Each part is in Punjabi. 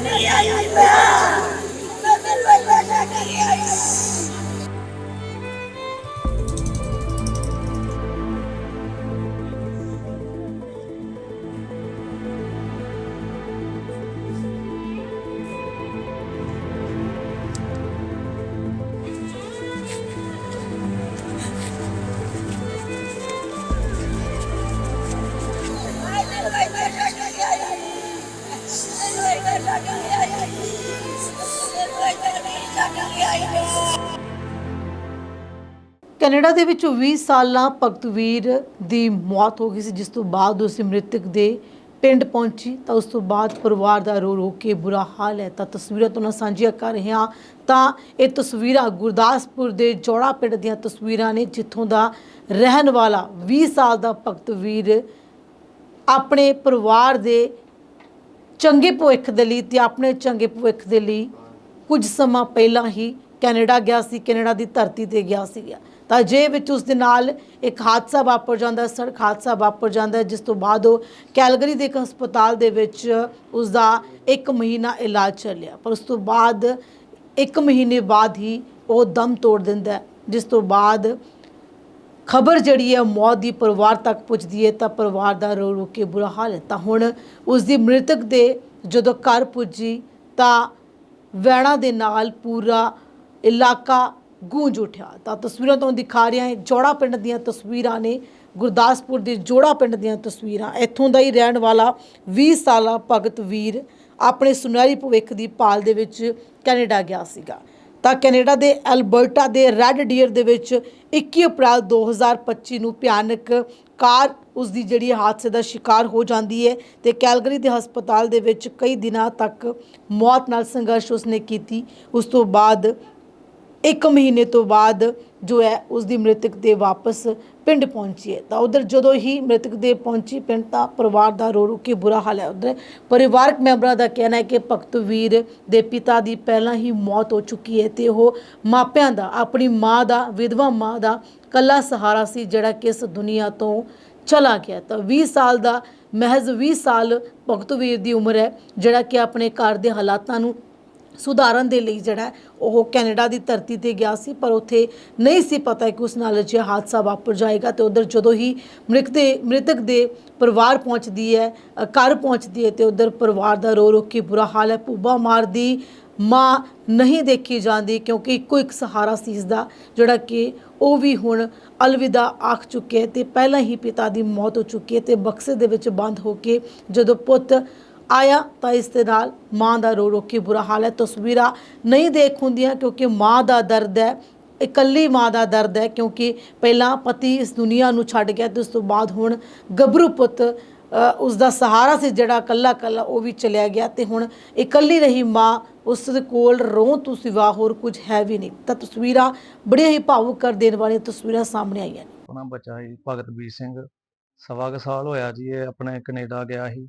Naglalagay na! Naglalagay na! Canada ਦੇ ਵਿੱਚ 20 ਸਾਲਾਂ ਭਗਤਵੀਰ ਦੀ ਮੌਤ ਹੋ ਗਈ ਸੀ, ਜਿਸ ਤੋਂ ਬਾਅਦ ਉਸ ਮ੍ਰਿਤਕ ਦੇ ਪਿੰਡ ਪਹੁੰਚੀ, ਤਾਂ ਉਸ ਤੋਂ ਬਾਅਦ ਪਰਿਵਾਰ ਦਾ ਰੋ ਰੋ ਕੇ ਬੁਰਾ ਹਾਲ ਹੈ। ਤਾਂ ਤਸਵੀਰਾਂ ਤੁਹਾਨੂੰ ਸਾਂਝੀਆਂ ਕਰ ਰਹੇ ਹਾਂ, ਤਾਂ ਇਹ ਤਸਵੀਰਾਂ ਗੁਰਦਾਸਪੁਰ ਦੇ ਜੋੜਾ ਪਿੰਡ ਦੀਆਂ ਤਸਵੀਰਾਂ ਨੇ, ਜਿੱਥੋਂ ਦਾ ਰਹਿਣ ਵਾਲਾ 20 ਸਾਲ ਦਾ ਭਗਤਵੀਰ ਆਪਣੇ ਪਰਿਵਾਰ ਦੇ ਚੰਗੇ ਭਵਿੱਖ ਦੇ ਲਈ ਤੇ ਆਪਣੇ ਚੰਗੇ ਭਵਿੱਖ ਦੇ ਲਈ ਕੁਝ ਸਮਾਂ ਪਹਿਲਾਂ ਹੀ ਕੈਨੇਡਾ ਗਿਆ ਸੀ, ਕੈਨੇਡਾ ਦੀ ਧਰਤੀ ਤੇ ਗਿਆ ਸੀਗਾ। ਤਾਂ ਜੇ ਵਿੱਚ ਉਸ ਦੇ ਨਾਲ ਇੱਕ ਹਾਦਸਾ ਵਾਪਰ ਜਾਂਦਾ, ਸੜਕ ਹਾਦਸਾ ਵਾਪਰ ਜਾਂਦਾ ਜਿਸ ਤੋਂ ਬਾਅਦ ਉਹ ਕੈਲਗਰੀ ਦੇ ਇੱਕ ਹਸਪਤਾਲ ਦੇ ਵਿੱਚ ਉਸ ਦਾ 1 ਮਹੀਨਾ ਇਲਾਜ ਚੱਲਿਆ। ਪਰ ਉਸ ਤੋਂ ਬਾਅਦ 1 ਮਹੀਨੇ ਬਾਅਦ ਹੀ ਉਹ ਦਮ ਤੋੜ ਦਿੰਦਾ ਜਿਸ ਤੋਂ ਬਾਅਦ ਖਬਰ ਜਿਹੜੀ ਹੈ ਮੌਤ ਦੀ ਪਰਿਵਾਰ ਤੱਕ ਪੁੱਜਦੀ ਹੈ, ਤਾਂ ਪਰਿਵਾਰ ਦਾ ਰੋ ਰੋ ਕੇ ਬੁਰਾ ਹਾਲ ਹੈ। ਤਾਂ ਹੁਣ ਉਸ ਦੀ ਮ੍ਰਿਤਕ ਦੇ ਜਦੋਂ ਘਰ ਪੁੱਜੀ, ਤਾਂ ਵੈਣਾ ਦੇ ਨਾਲ ਪੂਰਾ ਇਲਾਕਾ ਗੂੰਜ ਉਠਿਆ। ਤਾਂ ਤਸਵੀਰਾਂ ਤੁਹਾਨੂੰ ਦਿਖਾ ਰਿਹਾ ਹੈ, ਜੋੜਾ ਪਿੰਡ ਦੀਆਂ ਤਸਵੀਰਾਂ ਨੇ, ਗੁਰਦਾਸਪੁਰ ਦੇ ਜੋੜਾ ਪਿੰਡ ਦੀਆਂ ਤਸਵੀਰਾਂ। ਇੱਥੋਂ ਦਾ ਹੀ ਰਹਿਣ ਵਾਲਾ 20 ਸਾਲਾ ਭਗਤ ਵੀਰ ਆਪਣੇ ਸੁਨਹਿਰੀ ਭਵਿੱਖ ਦੀ ਭਾਲ ਦੇ ਵਿੱਚ ਕੈਨੇਡਾ ਗਿਆ ਸੀਗਾ। ਤਾਂ ਕੈਨੇਡਾ ਦੇ ਐਲਬਰਟਾ ਦੇ ਰੈੱਡ ਡੀਅਰ ਦੇ ਵਿੱਚ 21 ਅਪ੍ਰੈਲ 2025 ਨੂੰ ਭਿਆਨਕ ਕਾਰ ਉਸ ਦੀ ਜਿਹੜੀ ਹਾਦਸੇ ਦਾ ਸ਼ਿਕਾਰ ਹੋ ਜਾਂਦੀ ਹੈ ਤੇ ਕੈਲਗਰੀ ਦੇ ਹਸਪਤਾਲ ਦੇ ਵਿੱਚ ਕਈ ਦਿਨਾਂ ਤੱਕ ਮੌਤ ਨਾਲ ਸੰਘਰਸ਼ ਉਸਨੇ ਕੀਤੀ। ਉਸ ਤੋਂ ਬਾਅਦ ਇੱਕ ਮਹੀਨੇ ਤੋਂ ਬਾਅਦ ਜੋ ਹੈ ਉਸ ਦੀ ਮ੍ਰਿਤਕ ਦੇ ਵਾਪਸ ਪਿੰਡ ਪਹੁੰਚੀ ਹੈ। ਤਾਂ ਉਧਰ ਜਦੋਂ ਹੀ ਮ੍ਰਿਤਕ ਦੇ ਪਹੁੰਚੀ ਪਿੰਡ ਤਾਂ ਪਰਿਵਾਰ ਦਾ ਰੋ ਰੋ ਕੇ ਬੁਰਾ ਹਾਲ ਹੈ ਉਧਰ। ਪਰਿਵਾਰਕ ਮੈਂਬਰਾਂ ਦਾ ਕਹਿਣਾ ਹੈ ਕਿ ਭਗਤਵੀਰ ਦੇ ਪਿਤਾ ਦੀ ਪਹਿਲਾਂ ਹੀ ਮੌਤ ਹੋ ਚੁੱਕੀ ਹੈ ਤੇ ਉਹ ਮਾਪਿਆਂ ਦਾ, ਆਪਣੀ ਮਾਂ ਦਾ, ਵਿਧਵਾ ਮਾਂ ਦਾ ਕੱਲਾ ਸਹਾਰਾ ਸੀ ਜਿਹੜਾ ਕਿ ਇਸ ਦੁਨੀਆ ਤੋਂ ਚਲਾ ਗਿਆ। ਤਾਂ 20 ਸਾਲ ਦਾ ਮਹਿਜ਼ 20 ਸਾਲ ਭਗਤਵੀਰ ਦੀ ਉਮਰ ਹੈ ਜਿਹੜਾ ਕਿ ਆਪਣੇ ਘਰ ਦੇ ਹਾਲਾਤਾਂ ਨੂੰ ਸੁਧਾਰਨ ਦੇ ਲਈ ਜਿਹੜਾ ਉਹ ਕੈਨੇਡਾ ਦੀ ਧਰਤੀ ਤੇ ਗਿਆ ਸੀ, ਪਰ ਉੱਥੇ ਨਹੀਂ ਸੀ ਪਤਾ ਕਿ ਉਸ ਨਾਲ ਅਜਿਹਾ ਹਾਦਸਾ ਵਾਪਰ ਜਾਏਗਾ ਤੇ ਉਧਰ ਜਦੋਂ ਹੀ ਮ੍ਰਿਤਕ ਦੇ ਮ੍ਰਿਤਕ ਦੇ ਪਰਿਵਾਰ ਪਹੁੰਚਦੀ ਹੈ ਘਰ ਪਹੁੰਚਦੀ ਹੈ ਤੇ ਉਧਰ ਪਰਿਵਾਰ ਦਾ ਰੋ ਰੋ ਕੇ ਬੁਰਾ ਹਾਲ ਹੈ। ਭੂਬਾ ਮਾਰਦੀ ਮਾਂ ਨਹੀਂ ਦੇਖੀ ਜਾਂਦੀ ਕਿਉਂਕਿ ਇੱਕੋ ਇੱਕ ਸਹਾਰਾ ਸੀ ਇਸ ਦਾ, ਜਿਹੜਾ ਕਿ ਉਹ ਵੀ ਹੁਣ ਅਲਵਿਦਾ ਆਖ ਚੁੱਕੇ ਤੇ ਪਹਿਲਾਂ ਹੀ ਪਿਤਾ ਦੀ ਮੌਤ ਹੋ ਚੁੱਕੀ ਹੈ ਤੇ ਬਕਸੇ ਦੇ ਵਿੱਚ ਬੰਦ ਹੋ ਕੇ ਜਦੋਂ ਪੁੱਤ ਆਇਆ ਤਾਂ ਇਸ ਦੇ ਨਾਲ ਮਾਂ ਦਾ ਰੋ ਰੋ ਕੇ ਬੁਰਾ ਹਾਲ ਹੈ। ਤਸਵੀਰਾਂ ਨਹੀਂ ਦੇਖ ਹੁੰਦੀਆਂ ਕਿਉਂਕਿ ਮਾਂ ਦਾ ਦਰਦ ਹੈ। ਇਕੱਲੀ ਮਾਂ ਦਾ ਦਰਦ ਹੈ ਕਿਉਂਕਿ ਪਹਿਲਾਂ ਪਤੀ ਇਸ ਦੁਨੀਆ ਨੂੰ ਛੱਡ ਗਿਆ ਤੇ ਉਸ ਤੋਂ ਬਾਅਦ ਹੁਣ ਗੱਭਰੂ ਪੁੱਤ ਅ, ਉਸ ਦਾ ਸਹਾਰਾ ਸੀ ਜਿਹੜਾ ਇਕੱਲਾ ਇਕੱਲਾ ਉਹ ਵੀ ਚਲਿਆ ਗਿਆ ਤੇ ਹੁਣ ਇਕੱਲੀ ਰਹੀ ਮਾਂ ਉਸ ਦੇ ਕੋਲ ਰੋਣ ਤੋਂ ਸਿਵਾ ਹੋਰ ਕੁਝ ਹੈ ਵੀ ਨਹੀਂ। ਤਾਂ ਤਸਵੀਰਾਂ ਬੜੀਆਂ ਹੀ ਭਾਵੁਕ ਕਰ ਦੇਣ ਵਾਲੀਆਂ ਤਸਵੀਰਾਂ ਸਾਹਮਣੇ ਆਈਆਂ ਨੇ। ਆਪਣਾ ਬੱਚਾ ਜੀ ਭਗਤਵੀਰ ਸਿੰਘ ਸਵਾ ਕੁ ਸਾਲ ਹੋਇਆ ਜੀ ਇਹ ਆਪਣੇ ਕੈਨੇਡਾ ਗਿਆ ਸੀ।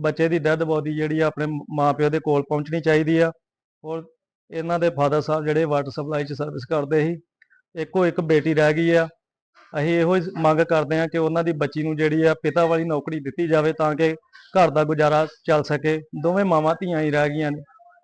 ਬੱਚੇ ਦੀ ਡੈਡ ਬੋਡੀ ਜਿਹੜੀ ਆ ਆਪਣੇ ਮਾਪਿਓ ਦੇ ਕੋਲ ਪਹੁੰਚਣੀ ਚਾਹੀਦੀ ਆ। ਔਰ ਇਹਨਾਂ ਦੇ ਫਾਦਰ ਸਾਹਿਬ ਜਿਹੜੇ ਵਾਟਰ ਸਪਲਾਈ 'ਚ ਸਰਵਿਸ ਕਰਦੇ ਸੀ, ਇੱਕੋ ਇੱਕ ਬੇਟੀ ਰਹਿ ਗਈ ਆ। ਅਸੀਂ ਇਹੋ ਹੀ ਮੰਗ ਕਰਦੇ ਆ ਕਿ ਉਹਨਾਂ ਦੀ ਬੱਚੀ ਨੂੰ ਜਿਹੜੀ ਆ ਪਿਤਾ ਵਾਲੀ ਨੌਕਰੀ ਦਿੱਤੀ ਜਾਵੇ ਤਾਂ ਕਿ ਘਰ ਦਾ ਗੁਜ਼ਾਰਾ ਚੱਲ ਸਕੇ। ਦੋਵੇਂ ਮਾਵਾਂ ਧੀਆਂ ਹੀ ਰਹਿ ਗਈਆਂ ਨੇ।